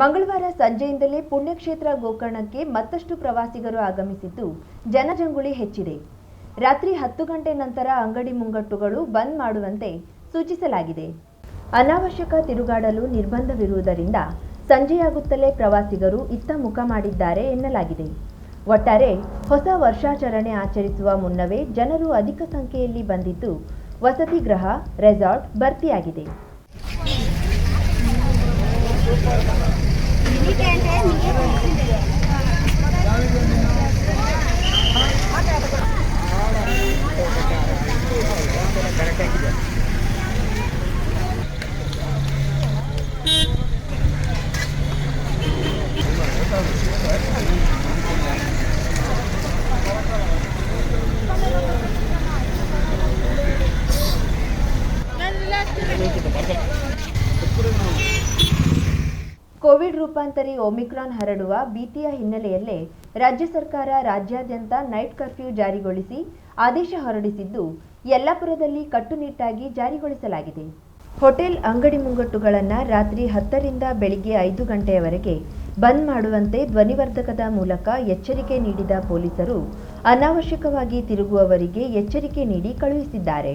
ಮಂಗಳವಾರ ಸಂಜೆಯಿಂದಲೇ ಪುಣ್ಯಕ್ಷೇತ್ರ ಗೋಕರ್ಣಕ್ಕೆ ಮತ್ತಷ್ಟು ಪ್ರವಾಸಿಗರು ಆಗಮಿಸಿದ್ದು ಜನಜಂಗುಳಿ ಹೆಚ್ಚಿದೆ. ರಾತ್ರಿ ಹತ್ತು ಗಂಟೆ ನಂತರ ಅಂಗಡಿ ಮುಂಗಟ್ಟುಗಳು ಬಂದ್ ಮಾಡುವಂತೆ ಸೂಚಿಸಲಾಗಿದೆ. ಅನಾವಶ್ಯಕ ತಿರುಗಾಡಲು ನಿರ್ಬಂಧವಿರುವುದರಿಂದ ಸಂಜೆಯಾಗುತ್ತಲೇ ಪ್ರವಾಸಿಗರು ಇತ್ತ ಮುಖ ಮಾಡಿದ್ದಾರೆ ಎನ್ನಲಾಗಿದೆ. ಒಟ್ಟಾರೆ ಹೊಸ ವರ್ಷಾಚರಣೆ ಆಚರಿಸುವ ಮುನ್ನವೇ ಜನರು ಅಧಿಕ ಸಂಖ್ಯೆಯಲ್ಲಿ ಬಂದಿದ್ದು ವಸತಿ ಗೃಹ, ರೆಸಾರ್ಟ್ ಭರ್ತಿಯಾಗಿದೆ. 你感觉 kayaknya. ಕೋವಿಡ್ ರೂಪಾಂತರಿ ಒಮಿಕ್ರಾನ್ ಹರಡುವ ಭೀತಿಯ ಹಿನ್ನೆಲೆಯಲ್ಲೇ ರಾಜ್ಯ ಸರ್ಕಾರ ರಾಜ್ಯಾದ್ಯಂತ ನೈಟ್ ಕರ್ಫ್ಯೂ ಜಾರಿಗೊಳಿಸಿ ಆದೇಶ ಹೊರಡಿಸಿದ್ದು, ಯಲ್ಲಾಪುರದಲ್ಲಿ ಕಟ್ಟುನಿಟ್ಟಾಗಿ ಜಾರಿಗೊಳಿಸಲಾಗಿದೆ. ಹೋಟೆಲ್ ಅಂಗಡಿ ಮುಂಗಟ್ಟುಗಳನ್ನು ರಾತ್ರಿ ಹತ್ತರಿಂದ ಬೆಳಿಗ್ಗೆ ಐದು ಗಂಟೆಯವರೆಗೆ ಬಂದ್ ಮಾಡುವಂತೆ ಧ್ವನಿವರ್ಧಕದ ಮೂಲಕ ಎಚ್ಚರಿಕೆ ನೀಡಿದ ಪೊಲೀಸರು, ಅನಾವಶ್ಯಕವಾಗಿ ತಿರುಗುವವರಿಗೆ ಎಚ್ಚರಿಕೆ ನೀಡಿ ಕಳುಹಿಸಿದ್ದಾರೆ.